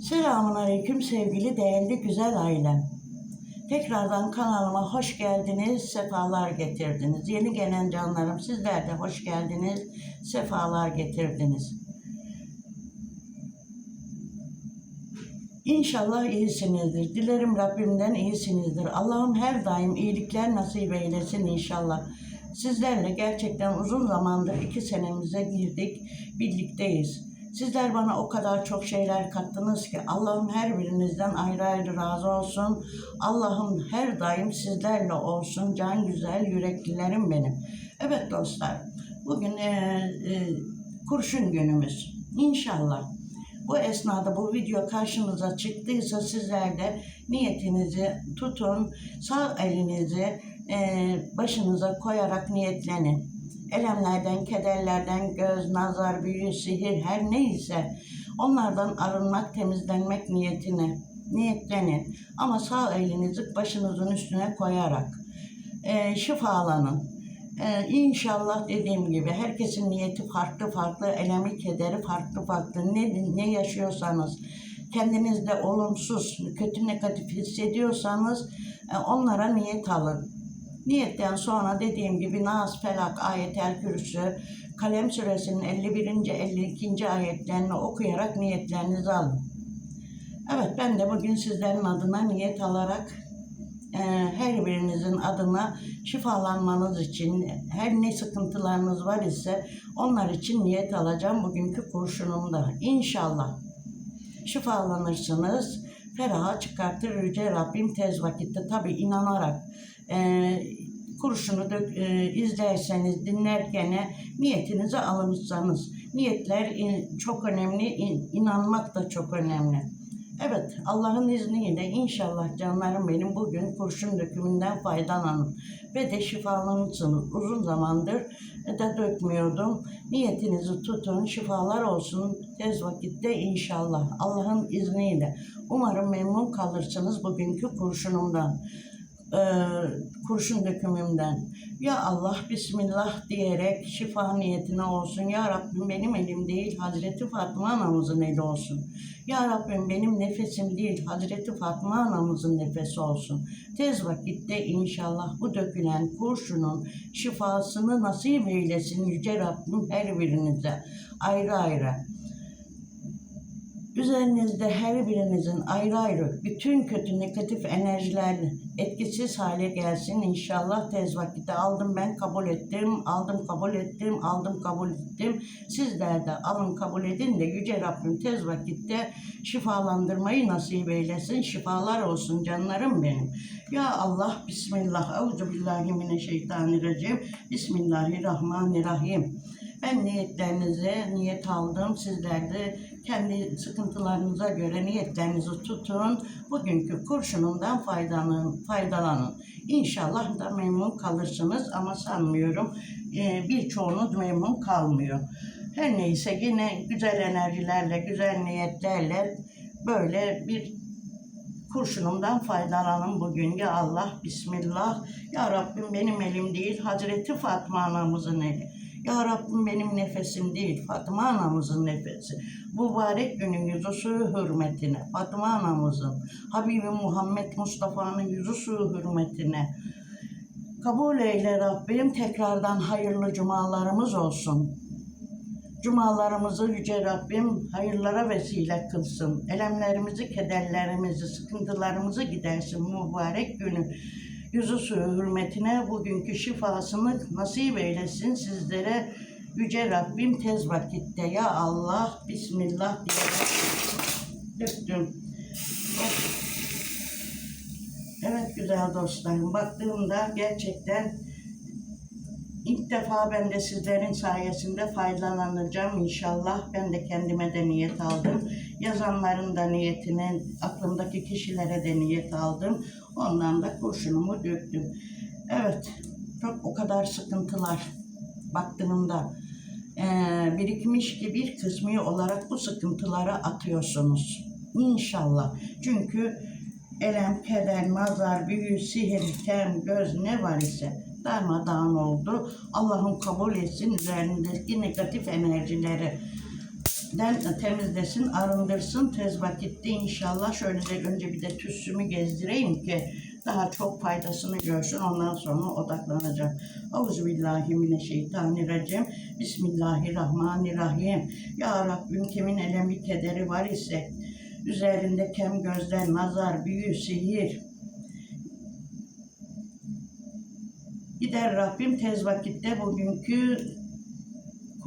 Selamun Aleyküm sevgili değerli güzel ailem. Tekrardan kanalıma hoş geldiniz, sefalar getirdiniz. Yeni gelen canlarım sizler de hoş geldiniz, sefalar getirdiniz. İnşallah iyisinizdir. Dilerim Rabbimden iyisinizdir. Allah'ım her daim iyilikler nasip eylesin inşallah. Sizlerle gerçekten uzun zamandır iki senemize girdik, birlikteyiz. Sizler bana o kadar çok şeyler kattınız ki Allah'ım her birinizden ayrı ayrı razı olsun. Allah'ım her daim sizlerle olsun. Can güzel yüreklilerim benim. Evet dostlar, bugün e, e, kurşun günümüz. İnşallah. Bu esnada bu video karşınıza çıktıysa sizler de niyetinizi tutun, sağ elinizi e, başınıza koyarak niyetlenin. Elemlerden, kederlerden, göz, nazar, büyü, sihir her neyse onlardan arınmak, temizlenmek niyetine niyetlenin. Ama sağ elinizi başınızın üstüne koyarak e, şifalanın. Ee, inşallah dediğim gibi herkesin niyeti farklı farklı, elemi kederi farklı farklı. Ne, ne yaşıyorsanız, kendinizde olumsuz, kötü negatif hissediyorsanız e, onlara niyet alın. Niyetten sonra dediğim gibi Nas, Felak, Ayetel Kürsü, Kalem Suresinin 51. 52. ayetlerini okuyarak niyetlerinizi alın. Evet ben de bugün sizlerin adına niyet alarak e, her birinizin adına şifalanmanız için her ne sıkıntılarınız var ise onlar için niyet alacağım bugünkü kurşunumda. İnşallah şifalanırsınız. Feraha çıkartır Yüce Rabbim tez vakitte tabi inanarak e, kurşunu dök, e, izlerseniz dinlerken niyetinizi alırsanız niyetler in- çok önemli in- inanmak da çok önemli. Evet, Allah'ın izniyle inşallah canlarım benim bugün kurşun dökümünden faydalanın ve de şifalanırsınız. Uzun zamandır da dökmüyordum. Niyetinizi tutun, şifalar olsun tez vakitte inşallah. Allah'ın izniyle. Umarım memnun kalırsınız bugünkü kurşunumdan. Ee, kurşun dökümümden. Ya Allah Bismillah diyerek şifa niyetine olsun. Ya Rabbim benim elim değil Hazreti Fatma anamızın eli olsun. Ya Rabbim benim nefesim değil Hazreti Fatma anamızın nefesi olsun. Tez vakitte inşallah bu dökülen kurşunun şifasını nasip eylesin Yüce Rabbim her birinize ayrı ayrı. Üzerinizde her birinizin ayrı ayrı bütün kötü negatif enerjiler etkisiz hale gelsin inşallah tez vakitte aldım ben kabul ettim, aldım kabul ettim, aldım kabul ettim. Sizler de alın kabul edin de Yüce Rabbim tez vakitte şifalandırmayı nasip eylesin. Şifalar olsun canlarım benim. Ya Allah Bismillah. Euzubillahimineşşeytanirracim. Bismillahirrahmanirrahim. Ben niyetlerinize niyet aldım. Sizler de kendi sıkıntılarınıza göre niyetlerinizi tutun. Bugünkü kurşunumdan faydalanın. faydalanın. İnşallah da memnun kalırsınız ama sanmıyorum e, birçoğunuz memnun kalmıyor. Her neyse yine güzel enerjilerle, güzel niyetlerle böyle bir kurşunumdan faydalanın bugün. Ya Allah, Bismillah. Ya Rabbim benim elim değil, Hazreti Fatma anamızın eli. Ya Rabbim benim nefesim değil, Fatıma anamızın nefesi. Bu mübarek günün yüzü suyu hürmetine, Fatıma anamızın, Habibi Muhammed Mustafa'nın yüzü suyu hürmetine. Kabul eyle Rabbim, tekrardan hayırlı cumalarımız olsun. Cumalarımızı Yüce Rabbim hayırlara vesile kılsın. Elemlerimizi, kederlerimizi, sıkıntılarımızı gidersin mübarek günü. Yüzü suyu hürmetine bugünkü şifasını nasip eylesin sizlere. Yüce Rabbim tez vakitte ya Allah Bismillah diyerek döktüm. Evet güzel dostlarım baktığımda gerçekten İlk defa ben de sizlerin sayesinde faydalanacağım inşallah. Ben de kendime de niyet aldım. Yazanların da niyetine, aklımdaki kişilere de niyet aldım. Ondan da kurşunumu döktüm. Evet, çok o kadar sıkıntılar baktığımda eee, birikmiş ki bir kısmı olarak bu sıkıntılara atıyorsunuz. İnşallah. Çünkü elem, keder, nazar, büyü, sihir, kem, göz ne var ise darmadağın oldu. Allah'ım kabul etsin üzerindeki negatif enerjileri. Den temizlesin, arındırsın tez vakitte inşallah. Şöyle de önce bir de tütsümü gezdireyim ki daha çok faydasını görsün. Ondan sonra odaklanacağım. Euzubillahimineşşeytanirracim. Bismillahirrahmanirrahim. Ya Rabbim kimin elemi kederi var ise üzerinde kem gözler, nazar, büyü, sihir, Gider Rabbim tez vakitte bugünkü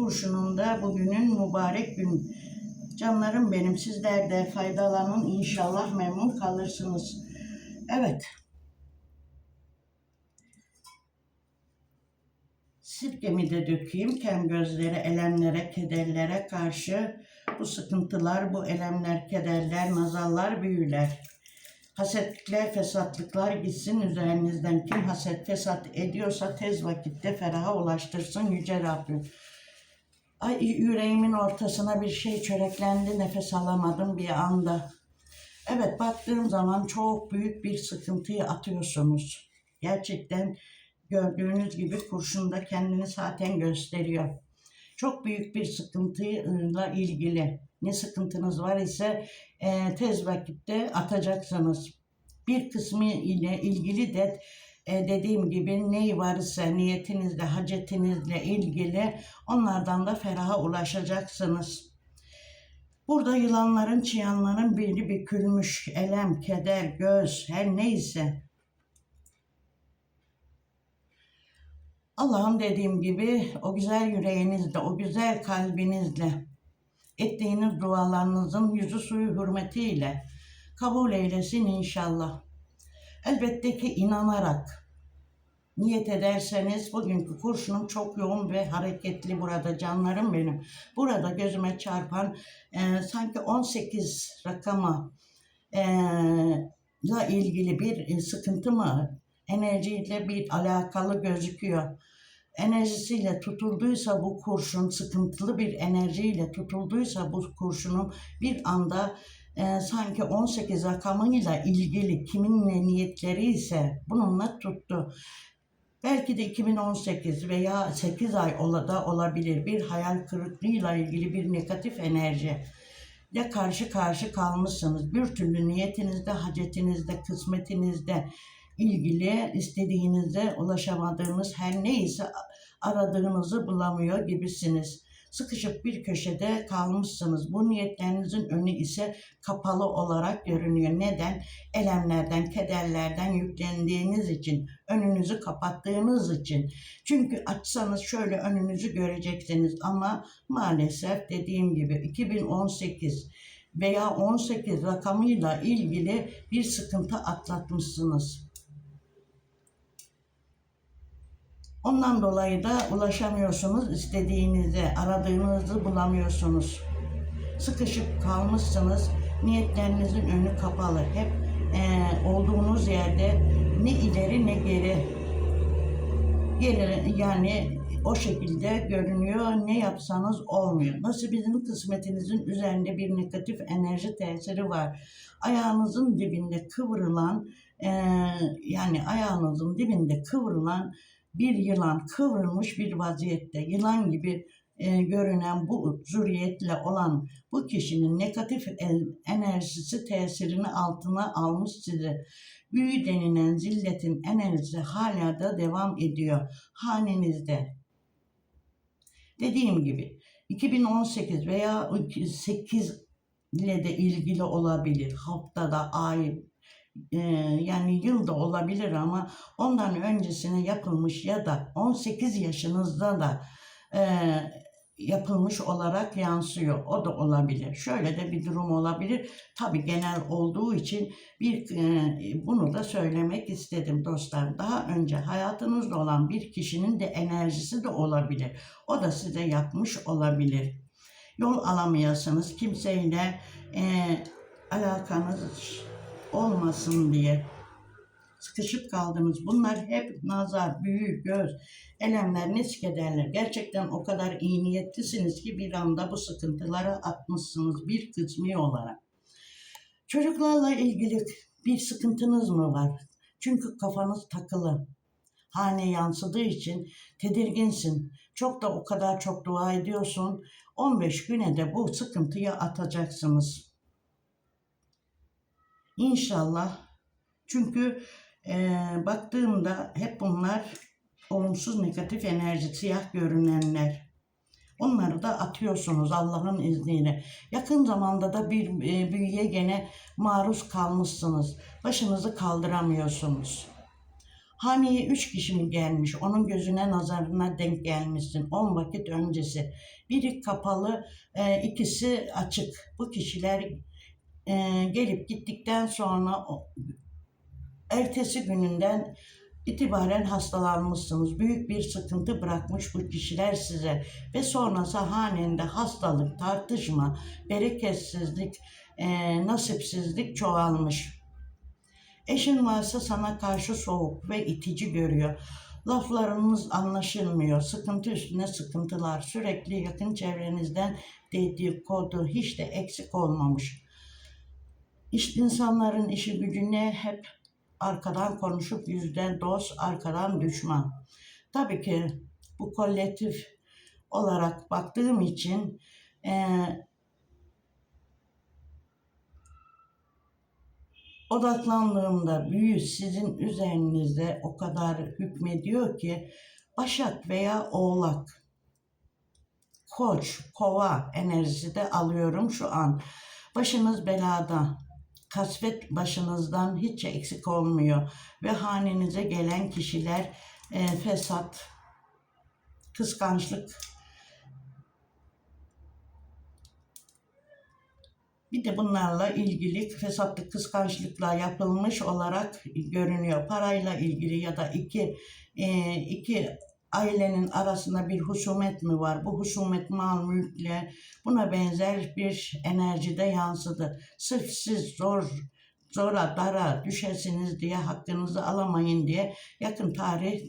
kurşununda bugünün mübarek gün. Canlarım benim sizler de faydalanın inşallah memnun kalırsınız. Evet. Sirkemi de dökeyim kem gözlere, elemlere, kederlere karşı bu sıkıntılar, bu elemler, kederler, nazarlar, büyüler. Hasetlikler, fesatlıklar gitsin üzerinizden. Kim haset, fesat ediyorsa tez vakitte feraha ulaştırsın Yüce Rabbim. Ay yüreğimin ortasına bir şey çöreklendi, nefes alamadım bir anda. Evet baktığım zaman çok büyük bir sıkıntıyı atıyorsunuz. Gerçekten gördüğünüz gibi kurşun da kendini zaten gösteriyor. Çok büyük bir sıkıntıyla ilgili ne sıkıntınız var ise e, tez vakitte atacaksınız. Bir kısmı ile ilgili de e, dediğim gibi ney varsa niyetinizle, hacetinizle ilgili onlardan da feraha ulaşacaksınız. Burada yılanların, çıyanların biri bükülmüş, elem, keder, göz, her neyse. Allah'ım dediğim gibi o güzel yüreğinizle, o güzel kalbinizle ettiğiniz dualarınızın yüzü suyu hürmetiyle kabul eylesin inşallah. Elbette ki inanarak niyet ederseniz bugünkü kurşunum çok yoğun ve hareketli burada canlarım benim. Burada gözüme çarpan e, sanki 18 rakama e, la ilgili bir e, sıkıntı mı enerjiyle bir alakalı gözüküyor enerjisiyle tutulduysa bu kurşun sıkıntılı bir enerjiyle tutulduysa bu kurşunun bir anda e, sanki 18 rakamıyla ilgili kiminle niyetleri ise bununla tuttu. Belki de 2018 veya 8 ay da olabilir bir hayal kırıklığıyla ilgili bir negatif enerji ile karşı karşı kalmışsınız. Bir türlü niyetinizde, hacetinizde, kısmetinizde ilgili istediğinizde ulaşamadığınız her neyse aradığınızı bulamıyor gibisiniz. Sıkışıp bir köşede kalmışsınız. Bu niyetlerinizin önü ise kapalı olarak görünüyor. Neden? Elemlerden, kederlerden yüklendiğiniz için, önünüzü kapattığınız için. Çünkü açsanız şöyle önünüzü göreceksiniz ama maalesef dediğim gibi 2018 veya 18 rakamıyla ilgili bir sıkıntı atlatmışsınız. Ondan dolayı da ulaşamıyorsunuz istediğinize, aradığınızı bulamıyorsunuz. Sıkışıp kalmışsınız, niyetlerinizin önü kapalı. Hep e, olduğunuz yerde ne ileri ne geri. Gelir, yani o şekilde görünüyor. Ne yapsanız olmuyor. Nasıl bizim kısmetinizin üzerinde bir negatif enerji tesiri var. Ayağınızın dibinde kıvrılan, e, yani ayağınızın dibinde kıvrılan bir yılan kıvrılmış bir vaziyette yılan gibi e, görünen bu zürriyetle olan bu kişinin negatif enerjisi tesirini altına almış sizi. Büyü denilen zilletin enerjisi hala da devam ediyor hanenizde. Dediğim gibi 2018 veya 8 ile de ilgili olabilir. Haftada, ay, e, yani yılda olabilir ama ondan öncesine yapılmış ya da 18 yaşınızda da e, yapılmış olarak yansıyor. O da olabilir. Şöyle de bir durum olabilir. Tabii genel olduğu için bir e, bunu da söylemek istedim dostlar. Daha önce hayatınızda olan bir kişinin de enerjisi de olabilir. O da size yapmış olabilir. Yol alamıyorsanız kimseyle e, alakanız olmasın diye sıkışıp kaldınız. Bunlar hep nazar, büyü, göz, elemler, nisk ederler. Gerçekten o kadar iyi niyetlisiniz ki bir anda bu sıkıntılara atmışsınız bir kısmı olarak. Çocuklarla ilgili bir sıkıntınız mı var? Çünkü kafanız takılı. Hane yansıdığı için tedirginsin. Çok da o kadar çok dua ediyorsun. 15 güne de bu sıkıntıyı atacaksınız. İnşallah. Çünkü eee, baktığımda hep bunlar olumsuz negatif enerji, siyah görünenler. Onları da atıyorsunuz Allah'ın izniyle. Yakın zamanda da bir e, büyüye gene maruz kalmışsınız. Başınızı kaldıramıyorsunuz. Haneye üç kişi mi gelmiş? Onun gözüne nazarına denk gelmişsin. On vakit öncesi. Biri kapalı, e, ikisi açık. Bu kişiler e, gelip gittikten sonra ertesi gününden itibaren hastalanmışsınız. Büyük bir sıkıntı bırakmış bu kişiler size. Ve sonrası hanende hastalık, tartışma, bereketsizlik, e, nasipsizlik çoğalmış. Eşin varsa sana karşı soğuk ve itici görüyor. Laflarınız anlaşılmıyor. Sıkıntı üstüne sıkıntılar. Sürekli yakın çevrenizden dedikodu hiç de eksik olmamış. İş, insanların işi gücü ne? Hep arkadan konuşup yüzden dost, arkadan düşman. Tabii ki bu kolektif olarak baktığım için eee, odaklandığımda büyü sizin üzerinizde o kadar hükmediyor ki Başak veya Oğlak, Koç, Kova enerjisi de alıyorum şu an. Başınız belada, kasvet başınızdan hiç eksik olmuyor ve hanenize gelen kişiler e, fesat, kıskançlık. Bir de bunlarla ilgili fesatlık, kıskançlıkla yapılmış olarak görünüyor. Parayla ilgili ya da iki e, iki ailenin arasında bir husumet mi var? Bu husumet mal mülkle buna benzer bir enerjide yansıdı. Sırf siz zor zora dara düşesiniz diye hakkınızı alamayın diye yakın tarih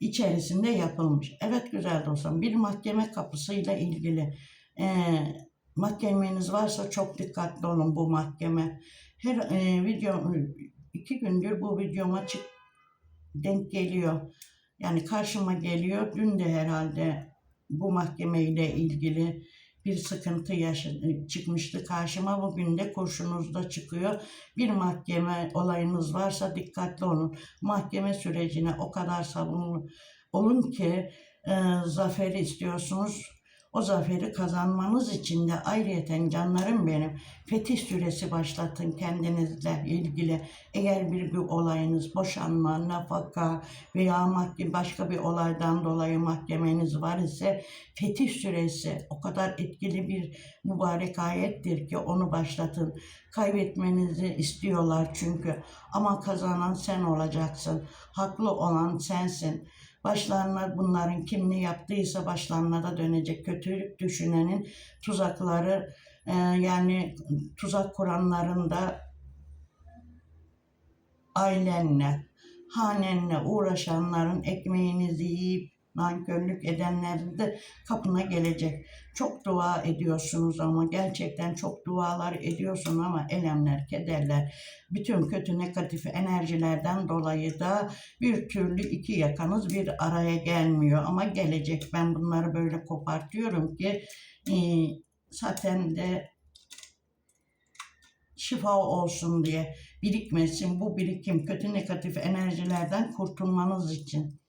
içerisinde yapılmış. Evet güzel dostum bir mahkeme kapısıyla ilgili eee, mahkemeniz varsa çok dikkatli olun bu mahkeme. Her eee, video iki gündür bu videoma çık denk geliyor. Yani karşıma geliyor. Dün de herhalde bu mahkemeyle ilgili bir sıkıntı yaşa- çıkmıştı karşıma. Bugün de kurşunuzda çıkıyor. Bir mahkeme olayınız varsa dikkatli olun. Mahkeme sürecine o kadar sabırlı olun ki e, zaferi istiyorsunuz. O zaferi kazanmanız için de ayrıyeten canlarım benim fetih süresi başlatın kendinizle ilgili. Eğer bir, bir olayınız boşanma, nafaka veya mahkeme başka bir olaydan dolayı mahkemeniz var ise fetih süresi o kadar etkili bir mübarek ayettir ki onu başlatın. Kaybetmenizi istiyorlar çünkü ama kazanan sen olacaksın. Haklı olan sensin. Başlarına bunların kim ne yaptıysa başlarına da dönecek. Kötülük düşünenin tuzakları e, yani tuzak kuranların da ailenle, hanenle uğraşanların ekmeğinizi yiyip nankörlük edenlerin de kapına gelecek. Çok dua ediyorsunuz ama gerçekten çok dualar ediyorsun ama elemler, kederler, bütün kötü negatif enerjilerden dolayı da bir türlü iki yakanız bir araya gelmiyor ama gelecek. Ben bunları böyle kopartıyorum ki e, zaten de şifa olsun diye birikmesin. Bu birikim kötü negatif enerjilerden kurtulmanız için.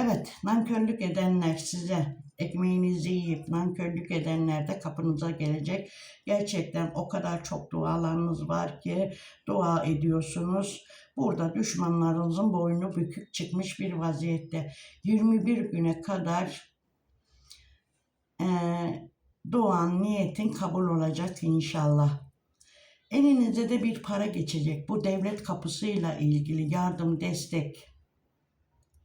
Evet, nankörlük edenler size ekmeğinizi yiyip nankörlük edenler de kapınıza gelecek. Gerçekten o kadar çok dualarınız var ki dua ediyorsunuz. Burada düşmanlarınızın boynu bükük çıkmış bir vaziyette. 21 güne kadar eee duan, niyetin kabul olacak inşallah. Elinize de bir para geçecek. Bu devlet kapısıyla ilgili yardım, destek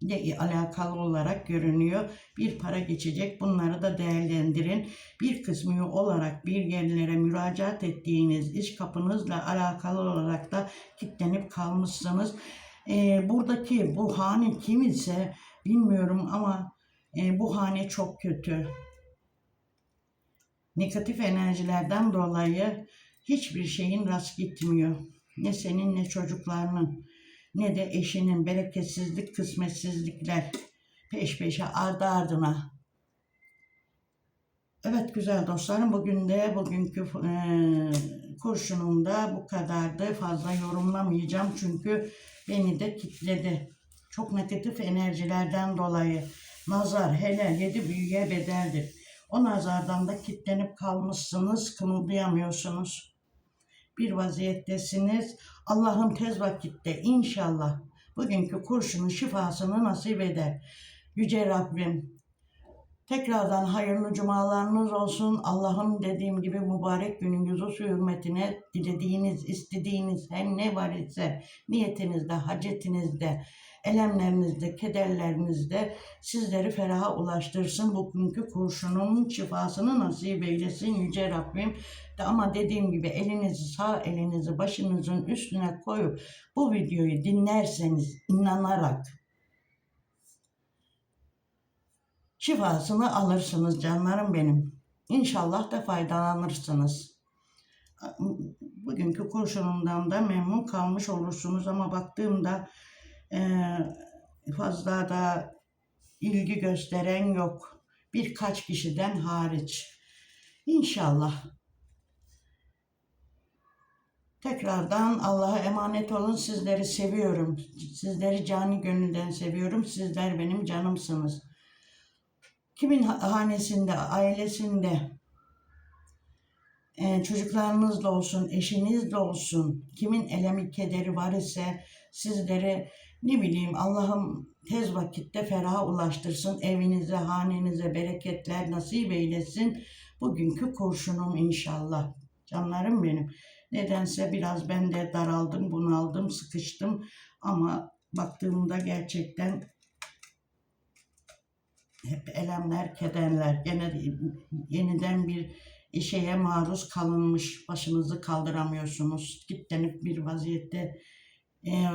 ile alakalı olarak görünüyor. Bir para geçecek. Bunları da değerlendirin. Bir kısmı olarak bir yerlere müracaat ettiğiniz iş kapınızla alakalı olarak da kilitlenip kalmışsınız. Ee, buradaki bu hane kim ise bilmiyorum ama e, bu hane çok kötü. Negatif enerjilerden dolayı hiçbir şeyin rast gitmiyor. Ne senin ne çocuklarının ne de eşinin bereketsizlik, kısmetsizlikler peş peşe ardı ardına Evet güzel dostlarım bugün de bugünkü e, kurşunumda bu kadardı. Fazla yorumlamayacağım çünkü beni de kitledi. Çok negatif enerjilerden dolayı nazar hele yedi büyüye bedeldir. O nazardan da kitlenip kalmışsınız, kımıldayamıyorsunuz. Bir vaziyettesiniz. Allah'ım tez vakitte inşallah bugünkü kurşunun şifasını nasip eder. Yüce Rabbim Tekrardan hayırlı cumalarınız olsun. Allah'ım dediğim gibi mübarek günün yüzü hürmetine dilediğiniz, istediğiniz her ne var ise niyetinizde, hacetinizde, elemlerinizde, kederlerinizde sizleri feraha ulaştırsın. Bugünkü kurşunun şifasını nasip eylesin Yüce Rabbim. Ama dediğim gibi elinizi sağ elinizi başınızın üstüne koyup bu videoyu dinlerseniz inanarak şifasını alırsınız canlarım benim. İnşallah da faydalanırsınız. Bugünkü kurşunumdan da memnun kalmış olursunuz ama baktığımda fazla da ilgi gösteren yok. Birkaç kişiden hariç. İnşallah. Tekrardan Allah'a emanet olun. Sizleri seviyorum. Sizleri cani gönülden seviyorum. Sizler benim canımsınız. Kimin ha- hanesinde, ailesinde, e, çocuklarınızla olsun, eşinizle olsun, kimin elemi kederi var ise sizleri ne bileyim Allah'ım tez vakitte feraha ulaştırsın, evinize, hanenize bereketler nasip eylesin. Bugünkü kurşunum inşallah. Canlarım benim. Nedense biraz ben de daraldım, bunaldım, sıkıştım ama baktığımda gerçekten hep elemler, kederler, gene yeniden bir şeye maruz kalınmış, başınızı kaldıramıyorsunuz, kitlenip bir vaziyette eee,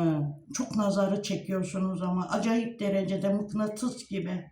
çok nazarı çekiyorsunuz ama acayip derecede mıknatıs gibi